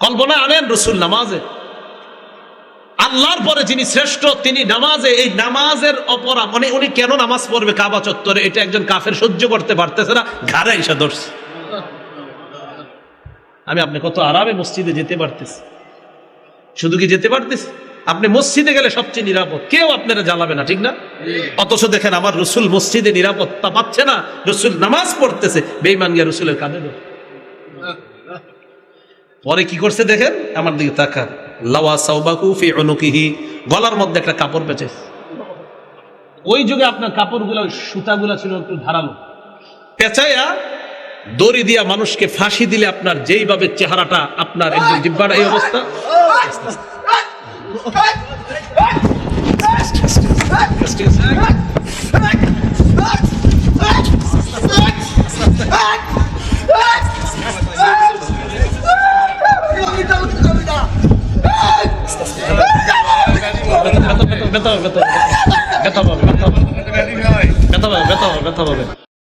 কল্পনা আনেন রসুল নামাজে। আল্লাহর পরে যিনি শ্রেষ্ঠ, তিনি নামাজে, এই নামাজের অপরাধ মানে উনি কেন নামাজ পড়বে কাবা চত্বরে? এটা একজন কাফের সহ্য করতে পারতেছে না, ঘাড়ে এসে ধরছে। আমি আপনি কত আরামে মসজিদে যেতে পারতেছি। শুধু কি যেতে পারতেছি? আপনি মসজিদে গেলে সবচেয়ে নিরাপদ। কেউ আপনারা জ্বালাবে না, ঠিক না? অথচ দেখেন আমার রসুল মসজিদে নিরাপত্তা পাচ্ছে না, রসুল নামাজ পড়তেছে বেইমান গিয়া রসুলের কাঁধে। পরে কি করছে দেখেন আমার দিকে তাকান লাওয়া সাউবাকু ফি অনুকিহি গলার মধ্যে একটা কাপড় পেঁচে ওই যুগে আপনার কাপড়গুলো সুতাগুলো ছিল একটু ধারালো পেঁচাইয়া দড়ি দিয়া মানুষকে ফাঁসি দিলে আপনার যেইভাবে চেহারাটা আপনার একদম জিব্বার এই অবস্থা ব্যথা ব্যথা ব্যথা পাবে ব্যথা পাবে ব্যথা পাবে ব্যথা পাবে ব্যথা পাবে